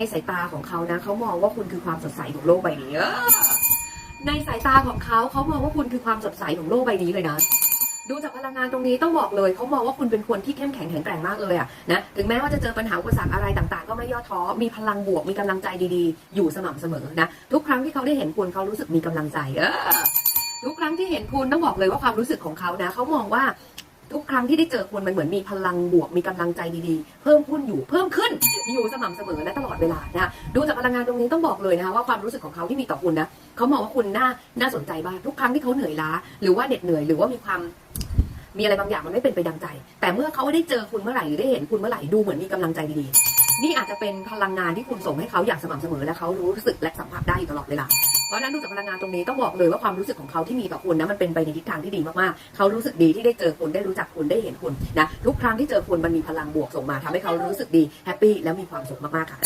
ในสายตาของเขานะเขามองว่าคุณคือความสดใสของโลกใบนี้ในสายตาของเขาเขามองว่าคุณคือความสดใสของโลกใบนี้เลยนะดูจากพลังงานตรงนี้ต้องบอกเลยเขามองว่าคุณเป็นคนที่เข้มแข็งแข็งแกร่งมากเลยอะนะถึงแม้ว่าจะเจอปัญหาอุปสรรคอะไรต่างๆ ก็ไม่ย่อท้อมีพลังบวกมีกำลังใจดีๆ อยู่สม่ำเสมอนะทุกครั้งที่เขาได้เห็นคุณเขารู้สึกมีกำลังใจเออทุกครั้งที่เห็นคุณต้องบอกเลยว่าความรู้สึกของเขานะเขามองว่า ทุกครั้งที่ได้เจอคุณมันเหมือนมีพลังบวกมีกำลังใจดีๆ เพิ่มขึ้นอยู่เพิ่มขึ้นอยู่สม่ำเสมอและตลอดเวลานะดูจากพลังงานตรงนี้ต้องบอกเลยนะคะว่าความรู้สึกของเขาที่มีต่อคุณนะเขามองว่าคุณน่าน่าสนใจมากทุกครั้งที่เขาเหนื่อยล้า หรือว่าเหน็ดเหนื่อยหรือว่ามีความมีอะไรบางอย่างมันไม่เป็นไปดังใจ แต่เมื่อเขาได้เจอคุณเมื่อไหร่หรือได้เห็นคุณเมื่อไหร่ดูเหมือนมีกำลังใจดีๆนี่อาจจะเป็นพลังงานที่คุณส่งให้เขาอย่างสม่ำเสมอและเขารู้สึกและสัมผัสได้อยู่ตลอดเวลา เพราะนั้นดูจากพลังงานตรงนี้ต้องบอกเลยว่าความรู้สึกของเขาที่มีต่อคุณนะมันเป็นไปในทิศทางที่ดีมากๆ เขารู้สึกดีที่ได้เจอคุณได้รู้จักคุณได้เห็นคุณนะทุกครั้งที่เจอคุณมันมีพลังบวกส่งมาทำให้เขารู้สึกดีแฮปปี้แล้วมีความสุขมากๆค่ะ